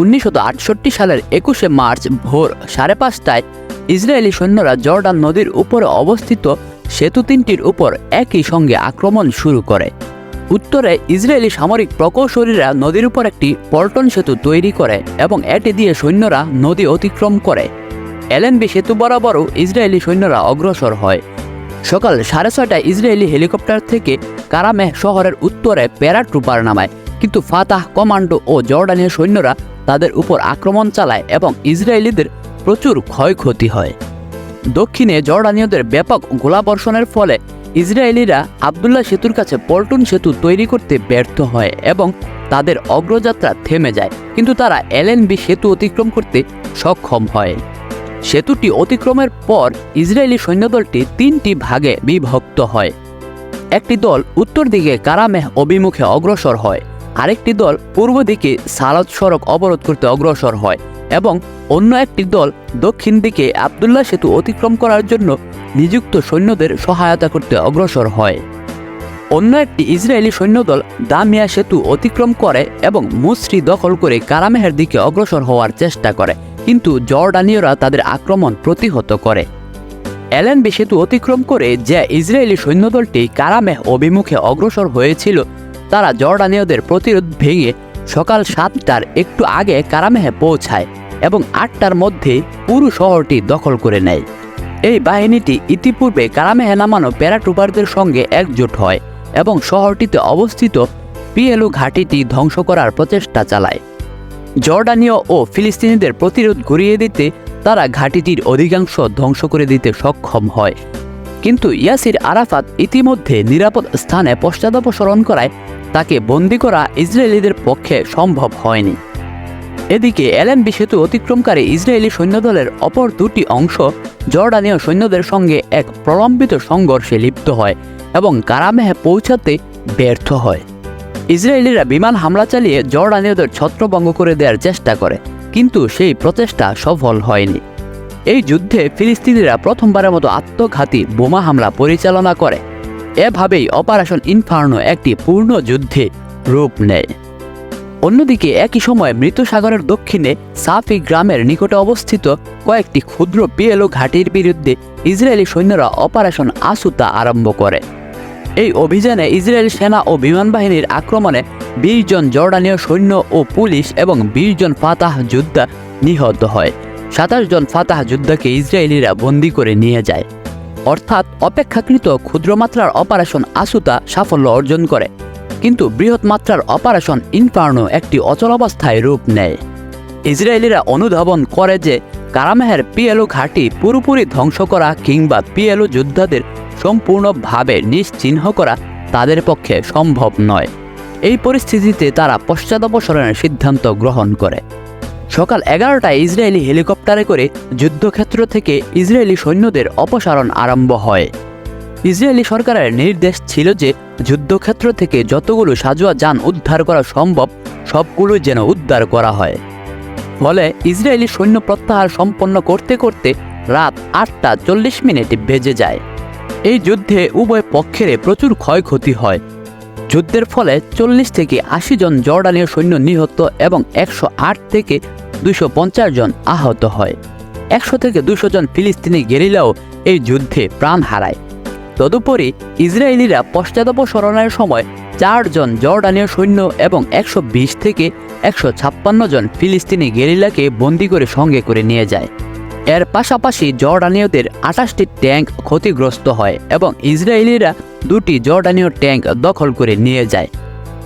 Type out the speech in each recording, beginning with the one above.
উনিশশো আটষট্টি সালের একুশে মার্চ ভোর সাড়ে পাঁচটায় ইসরায়েলি সৈন্যরা জর্ডান নদীর উপরে অবস্থিত সেতু তিনটির উপর একই সঙ্গে আক্রমণ শুরু করে। উত্তরে ইসরায়েলি সামরিক প্রকৌশলীরা নদীর উপর একটি পল্টন সেতু তৈরি করে এবং এটি দিয়ে সৈন্যরা নদী অতিক্রম করে। এলএনবি সেতু বরাবরও ইসরায়েলি সৈন্যরা অগ্রসর হয়। সকাল সাড়ে ছয়টায় ইসরায়েলি হেলিকপ্টার থেকে কারামেহ শহরের উত্তরে প্যারাট্রুপার নামায়, কিন্তু ফাতাহ কমান্ডো ও জর্ডানীয় সৈন্যরা তাদের উপর আক্রমণ চালায় এবং ইসরায়েলিদের প্রচুর ক্ষয়ক্ষতি হয়। দক্ষিণে জর্ডানীয়দের ব্যাপক গোলাবর্ষণের ফলে ইসরায়েলিরা আবদুল্লাহ সেতুর কাছে পল্টন সেতু তৈরি করতে ব্যর্থ হয় এবং তাদের অগ্রযাত্রা থেমে যায়, কিন্তু তারা এলএনবি সেতু অতিক্রম করতে সক্ষম হয়। সেতুটি অতিক্রমের পর ইসরায়েলি সৈন্যদলটি তিনটি ভাগে বিভক্ত হয়। একটি দল উত্তর দিকে কারামেহ অভিমুখে অগ্রসর হয়। আরেকটি দল পূর্ব দিকে সালাদ সড়ক অবরোধ করতে অগ্রসর হয় এবং অন্য একটি দল দক্ষিণ দিকে আবদুল্লাহ সেতু অতিক্রম করার জন্য নিযুক্ত সৈন্যদের সহায়তা করতে অগ্রসর হয়। অন্য একটি ইসরায়েলি সৈন্যদল দামিয়া সেতু অতিক্রম করে এবং মুসরি দখল করে কারামেহের দিকে অগ্রসর হওয়ার চেষ্টা করে, কিন্তু জর্ডানীয়রা তাদের আক্রমণ প্রতিহত করে। এলএনবি সেতু অতিক্রম করে যে ইসরায়েলি সৈন্যদলটি কারামেহ অভিমুখে অগ্রসর হয়েছিল তারা জর্ডানীয়দের প্রতিরোধ ভেঙে সকাল সাতটার একটু আগে কারামেহে পৌঁছায় এবং আটটার মধ্যে পুরো শহরটি দখল করে নেয়। এই বাহিনীটি ইতিপূর্বে কারামেহে নামানো প্যারাট্রুপারদের সঙ্গে একজোট হয় এবং শহরটিতে অবস্থিত পিএলও ঘাঁটিটি ধ্বংস করার প্রচেষ্টা চালায়। জর্ডানীয় ও ফিলিস্তিনিদের প্রতিরোধ ঘুরিয়ে দিতে তারা ঘাঁটিটির অধিকাংশ ধ্বংস করে দিতে সক্ষম হয়। কিন্তু ইয়াসির আরাফাত ইতিমধ্যে নিরাপদ স্থানে পশ্চাদপসরণ করায় তাকে বন্দি করা ইসরায়েলিদের পক্ষে সম্ভব হয়নি। এদিকে এলএনবি সেতু অতিক্রমকারী ইসরায়েলি সৈন্যদলের অপর দুটি অংশ জর্ডানীয় সৈন্যদের সঙ্গে এক প্রলম্বিত সংঘর্ষে লিপ্ত হয় এবং কারামেহে পৌঁছাতে ব্যর্থ হয়। ইসরায়েলিরা বিমান হামলা চালিয়ে জর্ডানীয়দের ছত্রভঙ্গ করে দেওয়ার চেষ্টা করে, কিন্তু সেই প্রচেষ্টা সফল হয়নি। এই যুদ্ধে ফিলিস্তিনিরা প্রথমবারের মতো আত্মঘাতী বোমা হামলা পরিচালনা করে। এভাবেই অপারেশন ইনফার্নো একটি পূর্ণ যুদ্ধে রূপ নেয়। অন্যদিকে একই সময় মৃত সাগরের দক্ষিণে সাফি গ্রামের নিকটে অবস্থিত কয়েকটি ক্ষুদ্র পিএলও ঘাঁটির বিরুদ্ধে ইসরায়েলি সৈন্যরা অপারেশন আসুতা আরম্ভ করে। এই অভিযানে ইসরায়েল সেনা ও বিমান বাহিনীর আক্রমণে বিশ জন জর্ডানীয় সৈন্য ও পুলিশ এবং বিশ জন ফাতাহ যোদ্ধা নিহত হয়। সাতাশ জন ফাতাহ যোদ্ধাকে ইসরায়েলিরা বন্দি করে নিয়ে যায়। অর্থাৎ অপেক্ষাকৃত ক্ষুদ্রমাত্রার অপারেশন আসুতা সাফল্য অর্জন করে। কিন্তু বৃহৎ মাত্রার অপারেশন ইনফার্নো একটি অচলাবস্থায় রূপ নেয়। ইসরায়েলিরা অনুধাবন করে যে কারামেহের পিএলও ঘাঁটি পুরোপুরি ধ্বংস করা কিংবা পিএলও যোদ্ধাদের সম্পূর্ণভাবে নিশ্চিহ্ন করা তাদের পক্ষে সম্ভব নয়। এই পরিস্থিতিতে তারা পশ্চাদপসরণের সিদ্ধান্ত গ্রহণ করে। সকাল এগারোটায় ইসরায়েলি হেলিকপ্টারে করে যুদ্ধক্ষেত্র থেকে ইসরায়েলি সৈন্যদের অপসারণ আরম্ভ হয়। ইসরায়েলি সরকারের নির্দেশ ছিল যে যুদ্ধক্ষেত্র থেকে যতগুলো সাজোয়া যান উদ্ধার করা সম্ভব, সবগুলো যেন উদ্ধার করা হয়। ফলে ইসরায়েলি সৈন্য প্রত্যাহার সম্পন্ন করতে করতে রাত আটটা চল্লিশ মিনিট বেজে যায়। এই যুদ্ধে উভয় পক্ষের প্রচুর ক্ষয়ক্ষতি হয়। যুদ্ধের ফলে চল্লিশ থেকে আশি জন জর্ডানীয় সৈন্য নিহত এবং একশো আট থেকে দুশো পঞ্চাশ জন আহত হয়। একশো থেকে দুশো জন ফিলিস্তিনি গেরিলাও এই যুদ্ধে প্রাণ হারায়। তদুপরি ইসরায়েলিরা পশ্চাদপসরণের সময় চারজন জর্ডানীয় সৈন্য এবং একশো বিশ থেকে একশো ছাপ্পান্ন জন ফিলিস্তিনি গেরিলাকে বন্দি করে সঙ্গে করে নিয়ে যায়। এর পাশাপাশি জর্ডানীয়দের আঠাশটি ট্যাঙ্ক ক্ষতিগ্রস্ত হয় এবং ইসরায়েলিরা দুটি জর্ডানীয় ট্যাঙ্ক দখল করে নিয়ে যায়।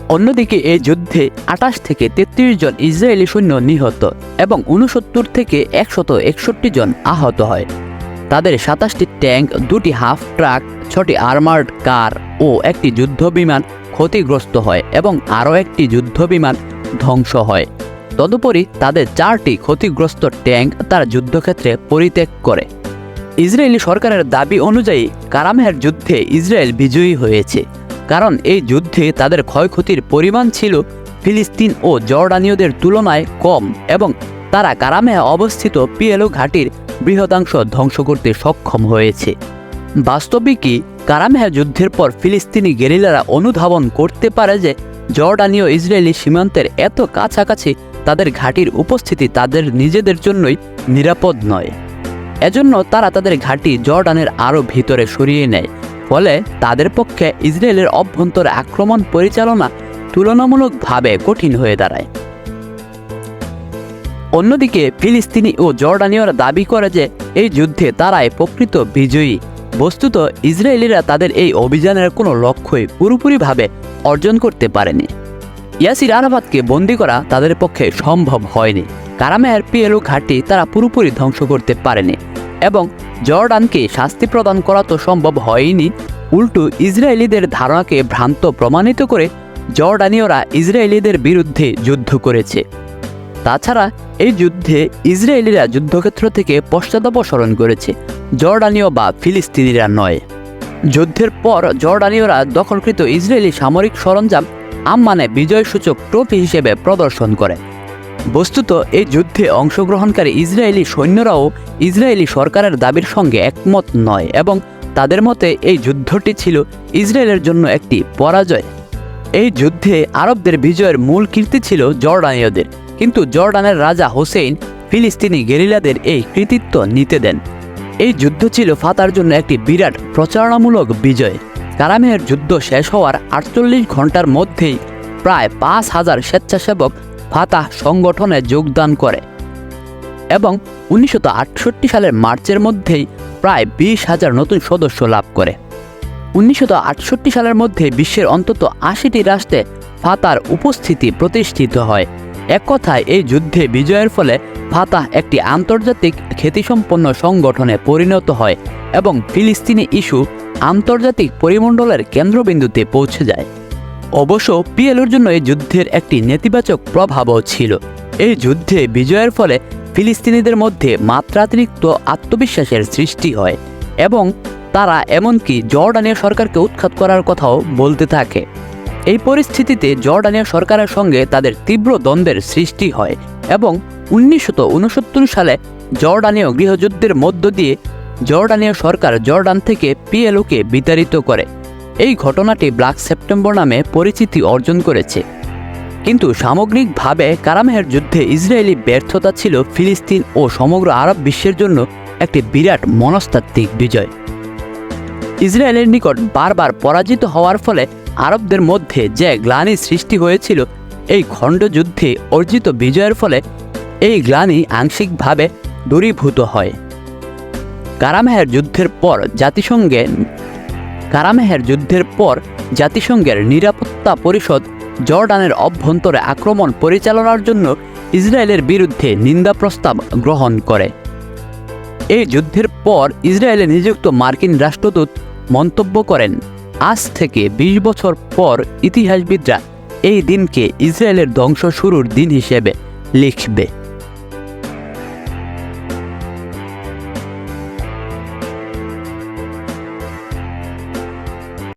অন্যদিকে এই যুদ্ধে আঠাশ থেকে তেত্রিশ জন ইসরায়েলি সৈন্য নিহত এবং উনসত্তর থেকে একশত একষট্টি জন আহত হয়। তাদের সাতাশটি ট্যাঙ্ক, দুটি হাফ ট্রাক, ছটি আর্মার্ড কার ও একটি যুদ্ধবিমান ক্ষতিগ্রস্ত হয় এবং আরও একটি যুদ্ধবিমান ধ্বংস হয়। তদুপরি তাদের চারটি ক্ষতিগ্রস্ত ট্যাঙ্ক তার যুদ্ধক্ষেত্রে পরিত্যাগ করে। ইসরায়েলি সরকারের দাবি অনুযায়ী কারামেহের যুদ্ধে ইসরায়েল বিজয়ী হয়েছে। কারণ এই যুদ্ধে তাদের ক্ষয়ক্ষতির পরিমাণ ছিল ফিলিস্তিন ও জর্ডানীয়দের তুলনায় কম এবং তারা কারামেহে অবস্থিত পিএলও ঘাটির বৃহদাংশ ধ্বংস করতে সক্ষম হয়েছে। বাস্তবিকই কারামেহা যুদ্ধের পর ফিলিস্তিনি গেরিলারা অনুধাবন করতে পারে যে জর্ডানীয় ইসরায়েলি সীমান্তের এত কাছাকাছি তাদের ঘাঁটির উপস্থিতি তাদের নিজেদের জন্যই নিরাপদ নয়। এজন্য তারা তাদের ঘাঁটি জর্ডানের আরও ভিতরে সরিয়ে নেয়। ফলে তাদের পক্ষে ইসরায়েলের অভ্যন্তরে আক্রমণ পরিচালনা তুলনামূলকভাবে কঠিন হয়ে দাঁড়ায়। অন্যদিকে ফিলিস্তিনি ও জর্ডানীয়রা দাবি করে যে এই যুদ্ধে তারাই প্রকৃত বিজয়ী। বস্তুত ইসরায়েলিরা তাদের এই অভিযানের কোনো লক্ষ্যই পুরোপুরিভাবে অর্জন করতে পারেনি। ইয়াসির আরাফাতকে বন্দি করা তাদের পক্ষে সম্ভব হয়নি। কারামের পিএলও ঘাঁটি তারা পুরোপুরি ধ্বংস করতে পারেনি। এবং জর্ডানকে শাস্তি প্রদান করা তো সম্ভব হয়নি, উল্টো ইসরায়েলিদের ধারণাকে ভ্রান্ত প্রমাণিত করে জর্ডানীয়রা ইসরায়েলিদের বিরুদ্ধে যুদ্ধ করেছে। তাছাড়া এই যুদ্ধে ইসরায়েলিরা যুদ্ধক্ষেত্র থেকে পশ্চাদপসরণ করেছে, জর্ডানীয় বা ফিলিস্তিনিরা নয়। যুদ্ধের পর জর্ডানীয়রা দখলকৃত ইসরায়েলি সামরিক সরঞ্জাম আম্মানে বিজয়সূচক ট্রফি হিসেবে প্রদর্শন করে। বস্তুত এই যুদ্ধে অংশগ্রহণকারী ইসরায়েলি সৈন্যরাও ইসরায়েলি সরকারের দাবির সঙ্গে একমত নয় এবং তাদের মতে এই যুদ্ধটি ছিল ইসরায়েলের জন্য একটি পরাজয়। এই যুদ্ধে আরবদের বিজয়ের মূল কীর্তি ছিল জর্ডানীয়দের, কিন্তু জর্ডানের রাজা হোসেইন ফিলিস্তিনি গেরিলাদের এই কৃতিত্ব নিতে দেন। এই যুদ্ধ ছিল ফাতার জন্য একটি বিরাট প্রচারণামূলক বিজয়। কারামের যুদ্ধ শেষ হওয়ার আটচল্লিশ ঘণ্টার মধ্যেই প্রায় পাঁচ হাজার স্বেচ্ছাসেবক ফাতাহ সংগঠনে যোগদান করে এবং উনিশশো সালের মার্চের মধ্যেই প্রায় বিশ হাজার নতুন সদস্য লাভ করে। উনিশশো সালের মধ্যে বিশ্বের অন্তত আশিটি রাষ্ট্রে ফাতার উপস্থিতি প্রতিষ্ঠিত হয়। এক কথায়, এই যুদ্ধে বিজয়ের ফলে ফাতাহ একটি আন্তর্জাতিক খ্যাতিসম্পন্ন সংগঠনে পরিণত হয় এবং ফিলিস্তিনি ইস্যু আন্তর্জাতিক পরিমণ্ডলের কেন্দ্রবিন্দুতে পৌঁছে যায়। অবশ্য পিএলওর জন্য এই যুদ্ধের একটি নেতিবাচক প্রভাবও ছিল। এই যুদ্ধে বিজয়ের ফলে ফিলিস্তিনিদের মধ্যে মাত্রাতিরিক্ত আত্মবিশ্বাসের সৃষ্টি হয় এবং তারা এমনকি জর্ডানীয় সরকারকে উৎখাত করার কথাও বলতে থাকে। এই পরিস্থিতিতে জর্ডানীয় সরকারের সঙ্গে তাদের তীব্র দ্বন্দ্বের সৃষ্টি হয় এবং উনিশশো ঊনসত্তর সালে জর্ডানীয় গৃহযুদ্ধের মধ্য দিয়ে জর্ডানীয় সরকার জর্ডান থেকে পিএলওকে বিতাড়িত করে। এই ঘটনাটি ব্ল্যাক সেপ্টেম্বর নামে পরিচিতি অর্জন করেছে। কিন্তু সামগ্রিকভাবে কারামেহের যুদ্ধে ইসরায়েলি ব্যর্থতা ছিল ফিলিস্তিন ও সমগ্র আরব বিশ্বের জন্য একটি বিরাট মনস্তাত্ত্বিক বিজয়। ইসরায়েলের নিকট বারবার পরাজিত হওয়ার ফলে আরবদের মধ্যে যে গ্লানি সৃষ্টি হয়েছিল, এই খণ্ডযুদ্ধে অর্জিত বিজয়ের ফলে এই গ্লানি আংশিকভাবে দূরীভূত হয়। কারামেহের যুদ্ধের পর জাতিসংঘে কারামেহের যুদ্ধের পর জাতিসংঘের নিরাপত্তা পরিষদ জর্ডানের অভ্যন্তরে আক্রমণ পরিচালনার জন্য ইসরায়েলের বিরুদ্ধে নিন্দা প্রস্তাব গ্রহণ করে। এই যুদ্ধের পর ইসরায়েলে নিযুক্ত মার্কিন রাষ্ট্রদূত মন্তব্য করেন, আজ থেকে ২০ বছর পর ইতিহাসবিদরা এই দিনকে ইসরায়েলের ধ্বংস শুরুর দিন হিসেবে লিখবে।